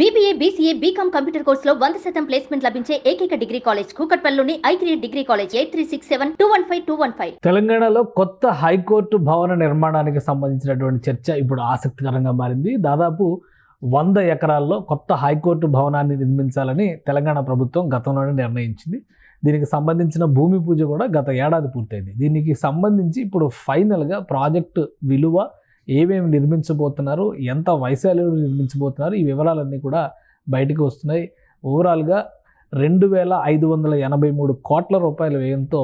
BBA BCA BCom computer కోర్సులో వంద శాతం ప్లేస్మెంట్ లభించే ఏకైక degree college కూకట్పల్లిలోని I three degree college eight three six seven two one five two one five తెలంగాణలో కొత్త హైకోర్టు భవన నిర్మాణానికి సంబంధించినటువంటి చర్చ ఇప్పుడు ఆసక్తికరంగా మారింది. దాదాపు వంద ఎకరాల్లో కొత్త హైకోర్టు భవనాన్ని నిర్మించాలని తెలంగాణ ప్రభుత్వం గతంలోనే నిర్ణయించింది. దీనికి సంబంధించిన భూమి పూజ కూడా గత ఏడాది పూర్తయింది. దీనికి సంబంధించి ఇప్పుడు ఫైనల్గా ప్రాజెక్టు విలువ ఏమేమి నిర్మించబోతున్నారు ఎంత వైశాల్యంలో నిర్మించబోతున్నారు ఈ వివరాలన్నీ కూడా బయటకు వస్తున్నాయి. ఓవరాల్గా రెండు వేల ఐదు వందల ఎనభై మూడు కోట్ల రూపాయల వ్యయంతో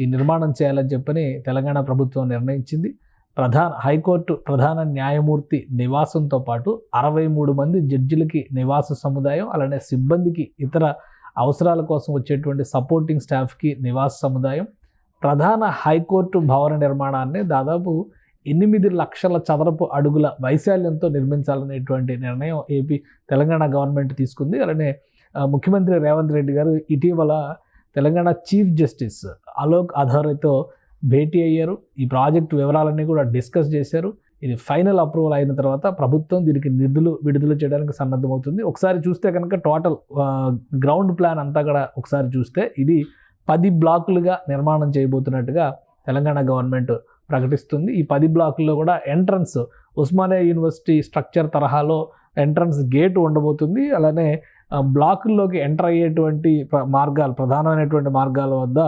ఈ నిర్మాణం చేయాలని చెప్పని తెలంగాణ ప్రభుత్వం నిర్ణయించింది. ప్రధాన హైకోర్టు ప్రధాన న్యాయమూర్తి నివాసంతో పాటు అరవై మూడు మంది జడ్జిలకి నివాస సముదాయం అలానే సిబ్బందికి ఇతర అవసరాల కోసం వచ్చేటువంటి సపోర్టింగ్ స్టాఫ్కి నివాస సముదాయం. ప్రధాన హైకోర్టు భవన నిర్మాణాన్ని దాదాపు ఎనిమిది లక్షల చదరపు అడుగుల వైశాల్యంతో నిర్మించాలనేటువంటి నిర్ణయం ఏపీ తెలంగాణ గవర్నమెంట్ తీసుకుంది. అలానే ముఖ్యమంత్రి రేవంత్ రెడ్డి గారు ఇటీవల తెలంగాణ చీఫ్ జస్టిస్ అలోక్ అధారితో భేటీ అయ్యారు. ఈ ప్రాజెక్టు వివరాలన్నీ కూడా డిస్కస్ చేశారు. ఇది ఫైనల్ అప్రూవల్ అయిన తర్వాత ప్రభుత్వం దీనికి నిధులు విడుదల చేయడానికి సన్నద్ధమవుతుంది. ఒకసారి చూస్తే కనుక టోటల్ గ్రౌండ్ ప్లాన్ అంతా కూడా ఒకసారి చూస్తే ఇది పది బ్లాకులుగా నిర్మాణం చేయబోతున్నట్టుగా తెలంగాణ గవర్నమెంట్ ప్రకటిస్తుంది. ఈ పది బ్లాకుల్లో కూడా ఎంట్రన్స్ ఉస్మానియా యూనివర్సిటీ స్ట్రక్చర్ తరహాలో ఎంట్రన్స్ గేట్ ఉండబోతుంది. అలానే బ్లాకుల్లోకి ఎంటర్ అయ్యేటువంటి మార్గాలు ప్రధానమైనటువంటి మార్గాల వద్ద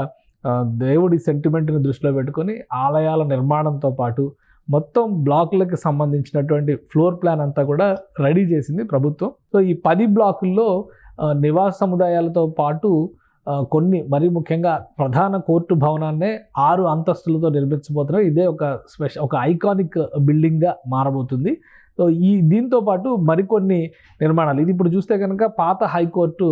దేవుడి సెంటిమెంట్ని దృష్టిలో పెట్టుకొని ఆలయాల నిర్మాణంతో పాటు మొత్తం బ్లాకులకి సంబంధించినటువంటి ఫ్లోర్ ప్లాన్ అంతా కూడా రెడీ చేసింది ప్రభుత్వం. సో ఈ పది బ్లాకుల్లో నివాస సముదాయాలతో పాటు కొన్ని మరి ముఖ్యంగా ప్రధాన కోర్టు భవనాన్నే ఆరు అంతస్తులతో నిర్మించబోతున్నారు. ఇదే ఒక స్పెషల్ ఒక ఐకానిక్ బిల్డింగ్గా మారబోతుంది. సో ఈ దీంతో పాటు మరికొన్ని నిర్మాణాలు. ఇది ఇప్పుడు చూస్తే కనుక పాత హైకోర్టు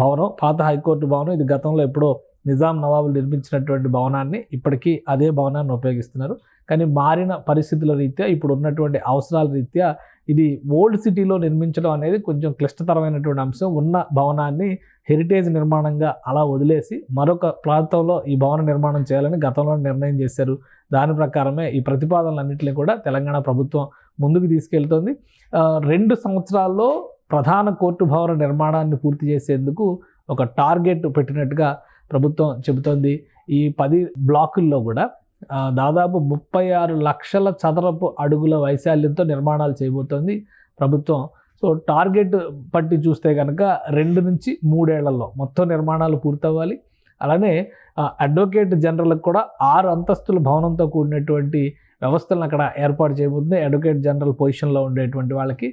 భవనం పాత హైకోర్టు భవనం. ఇది గతంలో ఎప్పుడో నిజాం నవాబులు నిర్మించినటువంటి భవనాన్ని ఇప్పటికీ అదే భవనాన్ని ఉపయోగిస్తున్నారు. కానీ మారిన పరిస్థితుల రీత్యా ఇప్పుడు ఉన్నటువంటి అవసరాల రీత్యా ఇది ఓల్డ్ సిటీలో నిర్మించడం అనేది కొంచెం క్లిష్టతరమైనటువంటి అంశం. ఉన్న భవనాన్ని హెరిటేజ్ నిర్మాణంగా అలా వదిలేసి మరొక ప్రాంతంలో ఈ భవన నిర్మాణం చేయాలని గతంలో నిర్ణయం చేశారు. దాని ప్రకారమే ఈ ప్రతిపాదనలన్నింటినీ కూడా తెలంగాణ ప్రభుత్వం ముందుకు తీసుకెళ్తోంది. రెండు సంవత్సరాల్లో ప్రధాన కోర్టు భవన నిర్మాణాన్ని పూర్తి చేసేందుకు ఒక టార్గెట్ పెట్టినట్టుగా ప్రభుత్వం చెబుతోంది. ఈ పది బ్లాకుల్లో కూడా దాదాపు ముప్పై ఆరు లక్షల చదరపు అడుగుల వైశాల్యంతో నిర్మాణాలు చేయబోతోంది ప్రభుత్వం. సో టార్గెట్ పట్టి చూస్తే కనుక రెండు నుంచి మూడేళ్ళలో మొత్తం నిర్మాణాలు పూర్తవ్వాలి. అలానే అడ్వకేట్ జనరల్కి కూడా ఆరు అంతస్తుల భవనంతో కూడినటువంటి వ్యవస్థలను అక్కడ ఏర్పాటు చేయబోతుంది. అడ్వకేట్ జనరల్ పొజిషన్లో ఉండేటువంటి వాళ్ళకి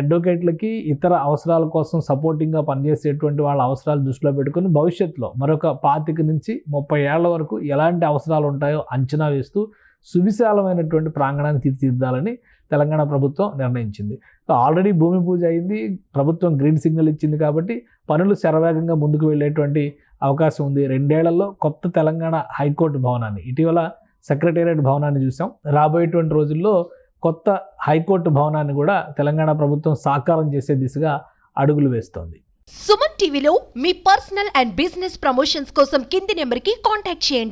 అడ్వకేట్లకి ఇతర అవసరాల కోసం సపోర్టింగ్గా పనిచేసేటువంటి వాళ్ళ అవసరాలు దృష్టిలో పెట్టుకుని భవిష్యత్తులో మరొక పాతిక నుంచి ముప్పై ఏళ్ళ వరకు ఎలాంటి అవసరాలు ఉంటాయో అంచనా వేస్తూ సువిశాలమైనటువంటి ప్రాంగణాన్ని తీర్చిదిద్దాలని తెలంగాణ ప్రభుత్వం నిర్ణయించింది. ఆల్రెడీ భూమి పూజ అయింది ప్రభుత్వం గ్రీన్ సిగ్నల్ ఇచ్చింది కాబట్టి పనులు శరవేగంగా ముందుకు వెళ్ళేటువంటి అవకాశం ఉంది. రెండేళ్ళలో కొత్త తెలంగాణ హైకోర్టు భవనాన్ని ఇటీవల సెక్రటేరియట్ భవనాన్ని చూసాం. రాబోయేటువంటి రోజుల్లో కొత్త హైకోర్టు భవనాన్ని కూడా తెలంగాణ ప్రభుత్వం సాకారం చేసే దిశగా అడుగులు వేస్తోంది. సుమన్ టీవీలో మీ పర్సనల్ అండ్ బిజినెస్ ప్రమోషన్స్ కోసం కింది నెంబర్కి కాంటాక్ట్ చేయండి.